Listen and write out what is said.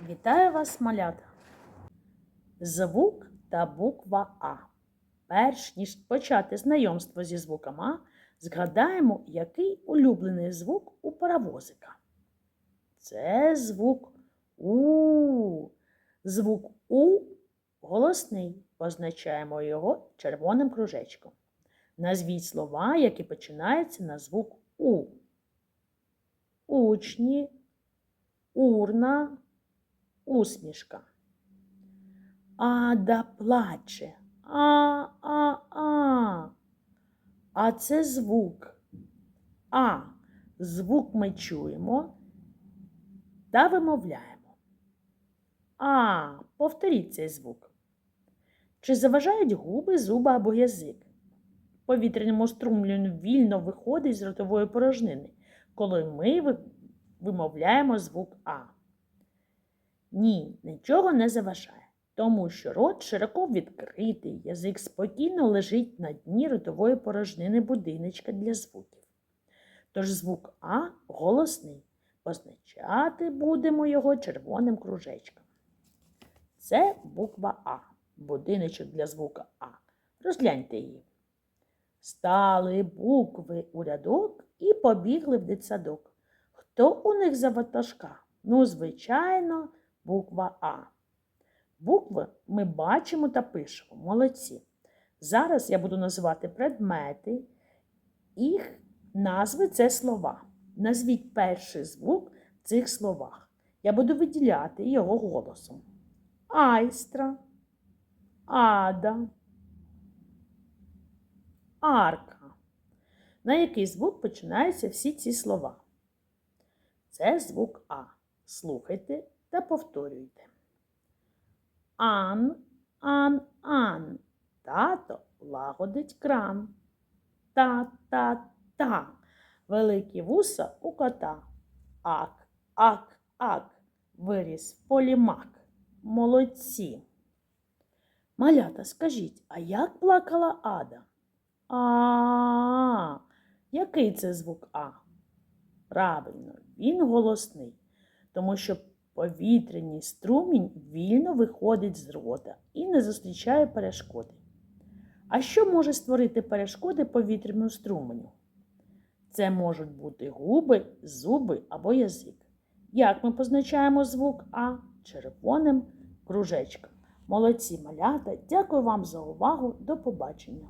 Вітаю вас, малята! Звук та буква А. Перш ніж почати знайомство зі звуком А, згадаємо, який улюблений звук у паровозика. Це звук У. Звук У голосний. Позначаємо його червоним кружечком. Назвіть слова, які починаються на звук У. Учні, урна, усмішка. Ада плаче. А, а, а. А це звук. А. Звук ми чуємо та вимовляємо. А. Повторіть цей звук. Чи заважають губи, зуби або язик? Повітряному струмленню вільно виходить з ротової порожнини, коли ми вимовляємо звук А. Ні, нічого не заважає, тому що рот широко відкритий, язик спокійно лежить на дні ротової порожнини будиночка для звуків. Тож звук А голосний. Позначати будемо його червоним кружечком. Це буква А, будиночок для звука А. Розгляньте її. Стали букви у рядок і побігли в дитсадок. Хто у них за ватажка? Ну, звичайно, буква А. Букви ми бачимо та пишемо. Молодці. Зараз я буду називати предмети. Їх назви це слова. Назвіть перший звук в цих словах. Я буду виділяти його голосом. Айстра, ада, арка. На який звук починаються всі ці слова? Це звук А. Слухайте та повторюйте. Ан, ан, ан. Тато лагодить кран. Та, та, та. Великі вуса у кота. Ак, ак, ак. Виріс в полі мак. Молодці. Малята, скажіть, а як плакала Ада? А, який це звук А? Правильно, він голосний, тому що повітряний струмінь вільно виходить з рота і не зустрічає перешкоди. А що може створити перешкоди повітряному струменю? Це можуть бути губи, зуби або язик. Як ми позначаємо звук А червоним кружечком. Молодці малята, дякую вам за увагу. До побачення!